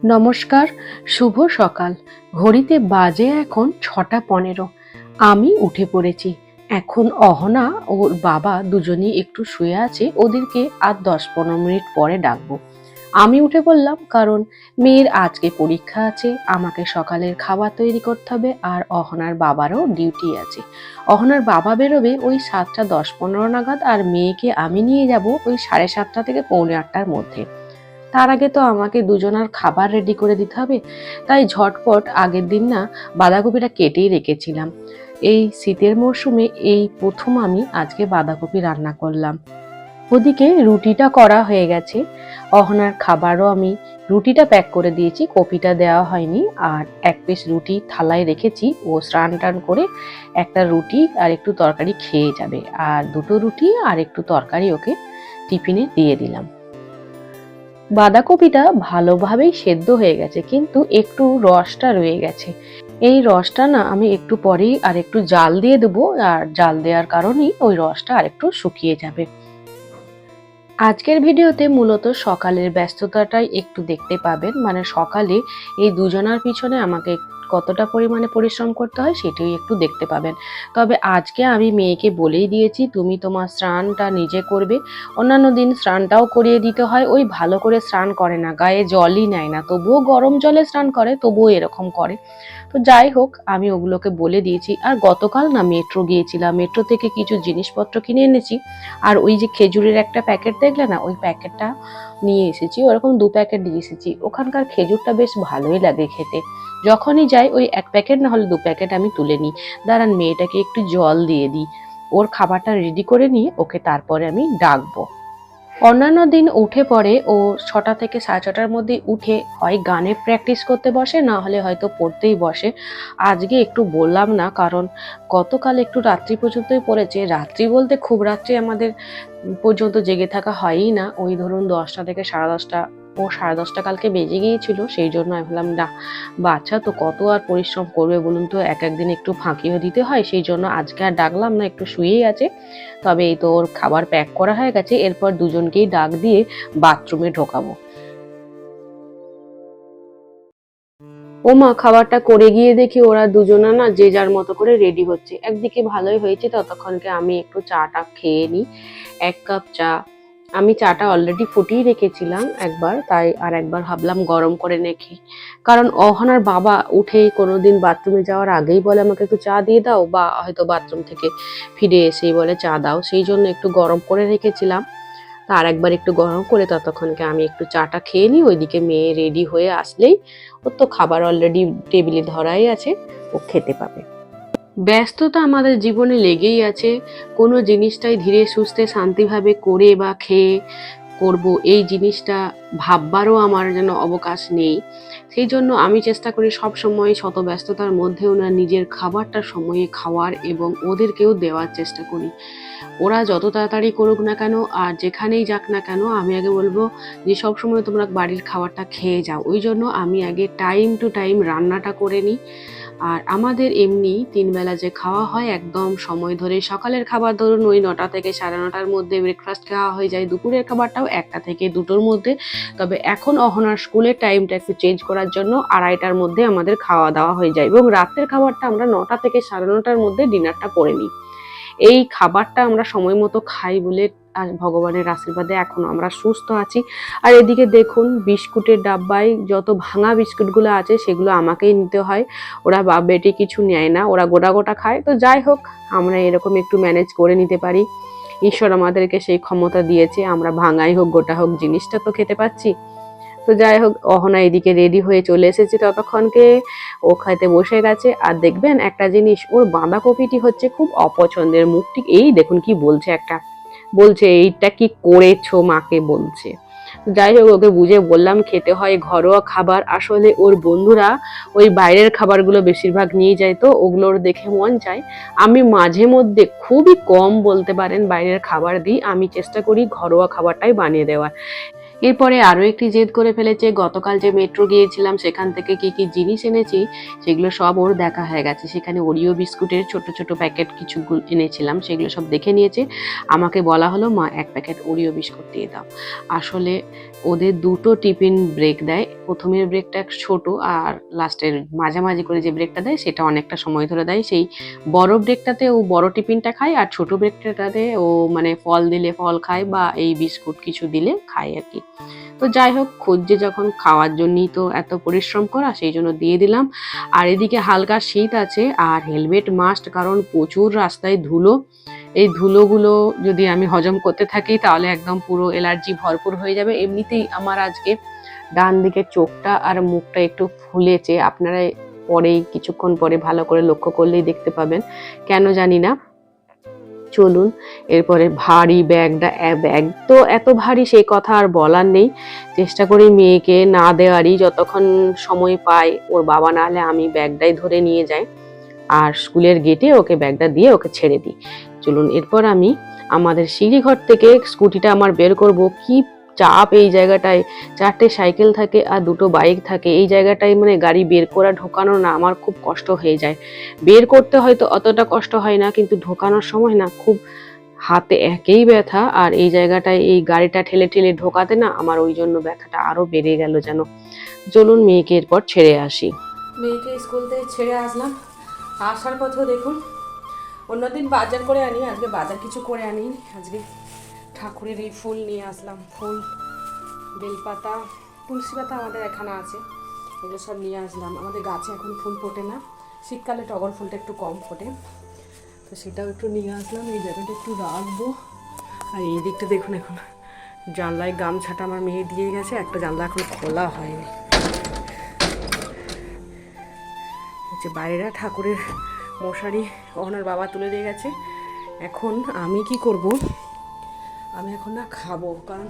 নমস্কার, শুভ সকাল। ঘড়িতে বাজে এখন ছটা পনেরো। আমি উঠে পড়েছি। এখন অহনা ওর বাবা দুজনেই একটু শুয়ে আছে, ওদেরকে আর দশ পনেরো মিনিট পরে ডাকবো। আমি উঠে পড়লাম কারণ মেয়ের আজকে পরীক্ষা আছে, আমাকে সকালের খাবার তৈরি করতে হবে আর অহনার বাবারও ডিউটি আছে। অহনার বাবা বেরোবে ওই সাতটা দশ পনেরো নাগাদ আর মেয়েকে আমি নিয়ে যাব ওই সাড়ে সাতটা থেকে পৌনে আটটার মধ্যে। তার আগে তো আমাকে দুজনার খাবার রেডি করে দিতে হবে। তাই ঝটপট আগের দিন না বাঁধাকপিটা কেটেই রেখেছিলাম। এই শীতের মরশুমে এই প্রথম আমি আজকে বাঁধাকপি রান্না করলাম। ওদিকে রুটিটা করা হয়ে গেছে। অহনার খাবারও আমি রুটিটা প্যাক করে দিয়েছি, কপিটা দেওয়া হয়নি। আর এক পিস রুটি থালায় রেখেছি, ও স্নান টান করে একটা রুটি আর একটু তরকারি খেয়ে যাবে। আর দুটো রুটি আর একটু তরকারি ওকে টিফিনে দিয়ে দিলাম। বাঁধাকপিটা ভালোভাবেই সেদ্ধ হয়ে গেছে, কিন্তু একটু রসটা রয়ে গেছে। এই রসটা না আমি একটু পরেই আর একটু জাল দিয়ে দেবো, আর জাল দেওয়ার কারণেই ওই রসটা আর একটু শুকিয়ে যাবে। আজকের ভিডিওতে মূলত সকালের ব্যস্ততাটাই একটু দেখতে পাবেন। মানে সকালে এই দুজনার পিছনে আমাকে কতটা পরিমাণে পরিশ্রম করতে হয় সেটাই একটু দেখতে পাবেন। তবে আজকে আমি মেয়েকে বলেই দিয়েছি, তুমি তোমার স্নানটা নিজে করবে। অন্যান্য দিন স্নানটাও করিয়ে দিতে হয়। ওই ভালো করে স্নান করে না, গায়ে জলই নেয় না। তবুও গরম জলে স্নান করে, তবুও এরকম করে। তো যাই হোক, আমি ওগুলোকে বলে দিয়েছি। আর গতকাল না, মেট্রো গিয়েছিলাম। মেট্রো থেকে কিছু জিনিসপত্র কিনে এনেছি। আর ওই যে খেজুরের একটা প্যাকেট দেখলে না, ওই প্যাকেটটা নিয়ে এসেছি, ওরকম দু প্যাকেট দিয়ে এসেছি। ওখানকার খেজুরটা বেশ ভালোই লাগে খেতে। যখনই যাই, ওই এক প্যাকেট না হলে দু প্যাকেট আমি তুলে নিই। দাঁড়ান, মেয়েটাকে একটু জল দিয়ে দিই। ওর খাবারটা রেডি করে নিয়ে ওকে তারপরে আমি ডাকবো। অন্যান্য দিন উঠে পড়ে ও ছটা থেকে সাড়ে ছটার মধ্যে উঠে হয় গানে প্র্যাকটিস করতে বসে, না হলে হয়তো পড়তেই বসে। আজকে একটু বললাম না, কারণ গতকাল একটু রাত্রি পর্যন্তই পড়েছে। রাত্রি বলতে খুব রাত্রি আমাদের পর্যন্ত জেগে থাকা হয়ই না। ওই ধরুন দশটা থেকে সাড়ে দশটা ও সাড়ে দশটা কালকে বেজে গিয়েছিল, সেই জন্য আমি ভাবলাম, না, বাচ্চা তো কত আর পরিশ্রম করবে বলুন তো, এক একদিন একটু ফাঁকিও দিতে হয়, সেই জন্য আজকে আর ডাকলাম না, একটু শুয়েই আছে। তবে এই তো ওর খাবার প্যাক করা হয়ে গেছে, এরপর দুজনকেই ডাক দিয়ে বাথরুমে ঢোকাবো। ও মা, খাবারটা করে গিয়ে দেখি ওরা দুজনা না যে যার মতো করে রেডি হচ্ছে। একদিকে ভালোই হয়েছে, ততক্ষণকে আমি একটু চাটা খেয়ে নিই, এক কাপ চা। আমি চাটা অলরেডি ফুটিয়ে রেখেছিলাম একবার, তাই আর একবার ভাবলাম গরম করে নেখি কারণ অহনার বাবা উঠে কোনোদিন বাথরুমে যাওয়ার আগেই বলে, আমাকে একটু চা দিয়ে দাও, বা হয়তো বাথরুম থেকে ফিরে এসেই বলে, চা দাও। সেই জন্য একটু গরম করে রেখেছিলাম। তার একবার একটু গরম করে ততক্ষণকে আমি একটু চাটা খেয়ে নিই, ওইদিকে মেয়ে রেডি হয়ে আসলেই ওর তো খাবার অলরেডি টেবিলে ধরাই আছে, ও খেতে পাবে। ব্যস্ততা আমাদের জীবনে লেগেই আছে। কোনো জিনিসটাই ধীরে সুস্থে শান্তিভাবে করে বা খেয়ে করব, এই জিনিসটা ভাববারও আমার যেন অবকাশ নেই। সেই জন্য আমি চেষ্টা করি সব সময় শত ব্যস্ততার মধ্যেও না নিজের খাবারটা সময়ে খাওয়ার এবং ওদেরকেও দেওয়ার চেষ্টা করি। ওরা যত তাড়াতাড়ি করুক না কেন, আর যেখানেই যাক না কেন, আমি আগে বলব যে সব সময় তোমরা বাড়ির খাবারটা খেয়ে যাও। ওই জন্য আমি আগে টাইম টু টাইম রান্নাটা করে নিই। আর আমাদের এমনি তিনবেলা যে খাওয়া হয়, একদম সময় ধরে সকালের খাবার ধরুন ওই নটা থেকে সাড়ে নটার মধ্যে ব্রেকফাস্ট খাওয়া হয়ে যায়, দুপুরের খাবারটাও একটা থেকে দুটোর মধ্যে। তবে এখন অহনার স্কুলের টাইমটা একটু চেঞ্জ করার জন্য আড়াইটার মধ্যে আমাদের খাওয়া দাওয়া হয়ে যায় এবং রাতের খাবারটা আমরা নটা থেকে সাড়ে নটার মধ্যে ডিনারটা করে নিই। এই খাবারটা আমরা সময় মতো খাই বলে আর ভগবানের আশীর্বাদে এখন আমরা সুস্থ আছি। আর এদিকে দেখুন, বিস্কুটের ডাব্বায় যত ভাঙা বিস্কুটগুলো আছে, সেগুলো আমাকেই নিতে হয়। ওরা বা বেটে কিছু নেয় না, ওরা গোটা গোটা খায়। তো যাই হোক, আমরা এরকম একটু ম্যানেজ করে নিতে পারি। ঈশ্বর আমাদেরকে সেই ক্ষমতা দিয়েছে, আমরা ভাঙাই হোক, গোটা হোক, জিনিসটা তো খেতে পাচ্ছি। তো যাই হোক, অহনা এদিকে রেডি হয়ে চলে এসেছে ততক্ষণকে। ও খাইতে বসে গেছে। আর দেখবেন, একটা জিনিস, ওর বাঁধাকপিটি হচ্ছে খুব অপছন্দের মুখটি এই দেখুন কি বলছে একটা। বলছে, এইটা কি করেছ মাকে? বলছে। যাই হোক, ওকে বুঝে বললাম, খেতে হয় ঘরোয়া খাবার। আসলে ওর বন্ধুরা ওই বাইরের খাবারগুলো বেশিরভাগ নিয়ে যায় তো, ওগুলোর দেখে মন চায়। আমি মাঝে মধ্যে খুবই কম বলতে পারেন বাইরের খাবার দিই। আমি চেষ্টা করি ঘরোয়া খাবারটাই বানিয়ে দেওয়ার। এরপরে আরও একটি জেদ করে ফেলেছে, গতকাল যে মেট্রো গিয়েছিলাম সেখান থেকে কি কি জিনিস এনেছি সেগুলো সব ওর দেখা হয়ে গেছে। সেখানে ওরিও বিস্কুটের ছোট ছোট প্যাকেট কিছু এনেছিলাম, সেগুলো সব দেখে নিয়েছে। আমাকে বলা হলো, মা, এক প্যাকেট ওরিও বিস্কুট দিয়ে দাও। আসলে ওদের দুটো টিফিন ব্রেক দেয়। প্রথমের ব্রেকটা ছোট আর লাস্টের মাঝামাঝি করে যে ব্রেকটা দেয় সেটা অনেকটা সময় ধরে দেয়। সেই বড় ব্রেকটাতে ও বড় টিফিনটা খায় আর ছোট ব্রেকটাতে ও মানে ফল দিলে ফল খায় বা এই বিস্কুট কিছু দিলে খায় আর কি। তো যাই হোক খুঁজছে যখন খাওয়ার জন্যই তো এত পরিশ্রম করা, সেই জন্য দিয়ে দিলাম। আর এদিকে হালকা শীত আছে, আর হেলমেট মাস্ট কারণ প্রচুর রাস্তায় ধুলো। এই ধুলোগুলো যদি আমি হজম করতে থাকি, তাহলে একদম পুরো এলার্জি ভরপুর হয়ে যাবে। এমনিতেই আমার আজকে ডান দিকে চোখটা আর মুখটা একটু ফুলেছে। আপনারা পরেই কিছুক্ষণ পরে ভালো করে লক্ষ্য করলেই দেখতে পাবেন। কেন জানি না। চলুন, এরপরে ভারী ব্যাগটা ব্যাগ তো এত ভারী সেই কথা আর বলার নেই। চেষ্টা করি মেয়েকে না দেওয়ারই, যতক্ষণ সময় পাই ওর বাবা না হলে আমি ব্যাগটাই ধরে নিয়ে যাই। আর স্কুলের গেটে ওকে ব্যাগটা দিয়ে ওকে ছেড়ে দিই। চলুন, এরপর আমি আমাদের সিঁড়িঘর থেকে স্কুটিটা আমার বের করব। কি চাপ এই জায়গাটায়, চারটে সাইকেল থাকে আর দুটো বাইক থাকে। এই জায়গাটায় মানে গাড়ি বের করা, ঢোকানো না, আমার খুব কষ্ট হয়ে যায়। বের করতে হয়তো অতটা কষ্ট হয় না, কিন্তু ঢোকানোর সময় না খুব হাতে একেই ব্যথা। আর এই জায়গাটায় এই গাড়িটা ঠেলে ঠেলে ঢোকাতে না আমার ওই জন্য ব্যথাটা আরও বেড়ে গেল যেন। চলুন মেয়েকে এরপর ছেড়ে আসি। মেয়েকে স্কুল থেকে ছেড়ে আসলাম। আসার পথেও দেখুন, অন্যদিন বাজার করে আনি, আজকে বাজার কিছু করে আনি আজকে ঠাকুরের এই ফুল নিয়ে আসলাম। ফুল, বেলপাতা, তুলসী পাতা আমাদের এখানে আছে। এগুলো সব নিয়ে আসলাম। আমাদের গাছে এখন ফুল ফোটে না। শীতকালে টগর ফুলটা একটু কম ফোটে। তো সেটাও একটু নিয়ে আসলাম। এই জায়গাটা একটু রাখব। আর এই দিকটা দেখুন এখন। জানলায় গামছাটা আমার মেয়ে দিয়ে গেছে। একটা জানলা এখন খোলা হয়নি। যে বাইরেটা ঠাকুরের মশারি ওনার বাবা তুলে দিয়ে গেছে। এখন আমি কি করব? আমি এখন না খাব, কারণ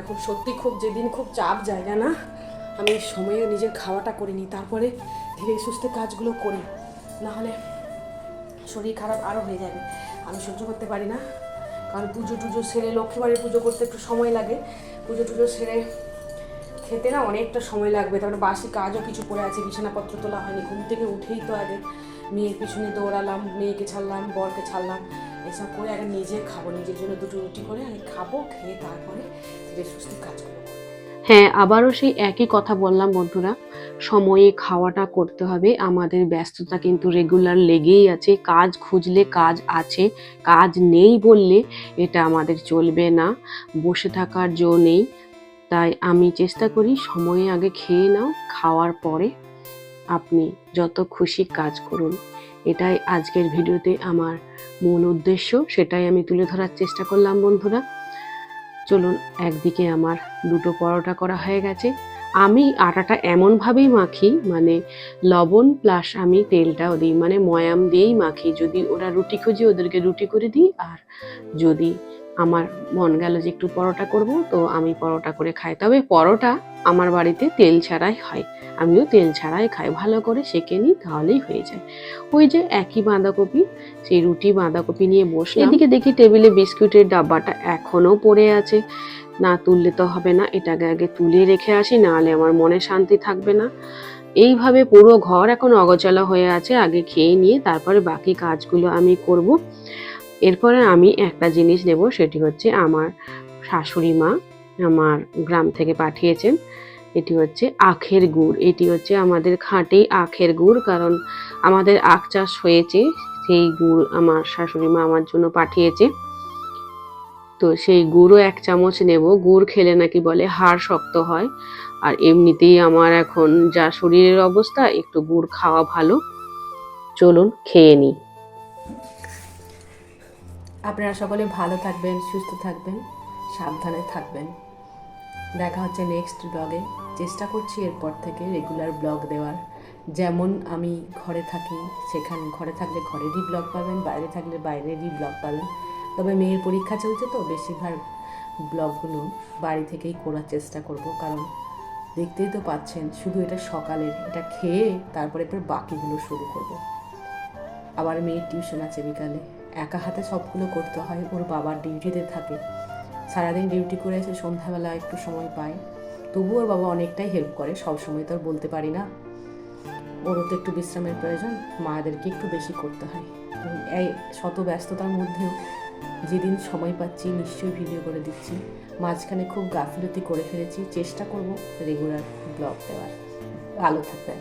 এখন সত্যি খুব যেদিন খুব চাপ জায়গা না, আমি সময়ে নিজের খাওয়াটা করে নিই তারপরে ধীরে সুস্থে কাজগুলো করি। না হলে শরীর খারাপ আরও হয়ে যাবে। আমি সহ্য করতে পারি না, কারণ পুজো টুজো সেরে লক্ষ্মীবাড়ির পুজো করতে একটু সময় লাগে। পুজো টুজো সেরে খেতে না অনেকটা সময় লাগবে, তারপরে বাসি কাজও কিছু পড়ে আছে, বিছানাপত্র তোলা হয়নি, ঘুম থেকে উঠেই তো আগে মেয়ের পিছনে দৌড়ালাম, মেয়েকে ছাড়লাম, বরকে ছাড়লাম। এসব করে আগে নিজে খাব, নিজের জন্য দুটো রুটি করে আমি খাব, খেয়ে তারপরে ধীরে সুস্থে কাজ করব। হ্যাঁ আবারও সেই একই কথা বললাম বন্ধুরা। সময়ে খাওয়াটা করতে হবে, আমাদের ব্যস্ততা কিন্তু রেগুলার লেগেই আছে। কাজ খুঁজলে কাজ আছে, কাজ নেই বললে এটা আমাদের চলবে না, বসে থাকার জো নেই। তাই আমি চেষ্টা করি সময়ে আগে খেয়ে নাও, খাওয়ার পরে আপনি যত খুশি কাজ করুন। এটাই আজকের ভিডিওতে আমার মূল উদ্দেশ্য, সেটাই আমি তুলে ধরার চেষ্টা করলাম বন্ধুরা। চলুন, একদিকে আমার দুটো পরোটা করা হয়ে গেছে। আমি আটাটা এমনভাবেই মাখি মানে লবণ প্লাস আমি তেলটাও দিই মানে ময়াম দিয়েই মাখি। যদি ওরা রুটি খুঁজি, ওদেরকে রুটি করে দিই, আর যদি আমার মন গেল যে একটু পরোটা করব, তো আমি পরোটা করে খাই। তবে পরোটা আমার বাড়িতে তেল ছাড়াই হয়। আমিও তেল ছাড়াই খাই। ভালো করে সেঁকে নিই, তাহলেই হয়ে যায়। ওই যে একই বাঁধাকপি, সেই রুটি বাঁধাকপি নিয়ে বসে এদিকে দেখি টেবিলে বিস্কুটের ডাব্বাটা এখনও পড়ে আছে। না তুললে তো হবে না, এটাকে আগে তুলে রেখে আসি, নাহলে আমার মনে শান্তি থাকবে না। এইভাবে পুরো ঘর এখন অগচলা হয়ে আছে। আগে খেয়ে নিয়ে তারপরে বাকি কাজগুলো আমি করব। এরপরে আমি একটা জিনিস নেব সেটি হচ্ছে আমার শাশুড়ি মা। আমার গ্রাম থেকে পাঠিয়েছেন, এটি হচ্ছে আখের গুড়। এটি হচ্ছে আমাদের খাঁটি আখের গুড়, কারণ আমাদের আখ চাষ হয়েছে, সেই গুড় আমার শাশুড়ি মা আমার জন্য পাঠিয়েছে। তো সেই গুড়ও এক চামচ নেব। গুড় খেলে নাকি বলে হাড় শক্ত হয়, আর এমনিতেই আমার এখন যা শরীরের অবস্থা, একটু গুড় খাওয়া ভালো। চলুন খেয়ে নিই। আপনারা সকলে ভালো থাকবেন, সুস্থ থাকবেন, সাবধানে থাকবেন। দেখা হচ্ছে নেক্সট ব্লগে চেষ্টা করছি এরপর থেকে রেগুলার ব্লগ দেওয়ার। যেমন আমি ঘরে থাকি, সেখানে ঘরে থাকলে ঘরেরই ব্লগ পাবেন, বাইরে থাকলে বাইরেরই ব্লগ পাবেন। তবে মেয়ের পরীক্ষা চলছে তো, বেশিরভাগ ব্লগগুলো বাড়ি থেকেই করার চেষ্টা করব, কারণ দেখতেই তো পাচ্ছেন, শুধু এটা সকালের, এটা খেয়ে তারপরে এরপর বাকিগুলো শুরু করব। আবার মেয়ের টিউশন আছে বিকালে। একা হাতে সবগুলো করতে হয়, ওর বাবার ডিউটিতে থাকে। সারাদিন ডিউটি করে এসে সন্ধ্যাবেলা একটু সময় পায় তবুও ওর বাবা অনেকটাই হেল্প করে সব সময় তো আর বলতে পারি না। ওরও তো একটু বিশ্রামের প্রয়োজন, মায়েদেরকে একটু বেশি করতে হয়। এই শত ব্যস্ততার মধ্যেও যেদিন সময় পাচ্ছি নিশ্চয়ই ভিডিও করে দিচ্ছি। মাঝখানে খুব গাফিলতি করে ফেলেছি, চেষ্টা করব রেগুলার ব্লগ দেওয়ার। ভালো থাকবেন।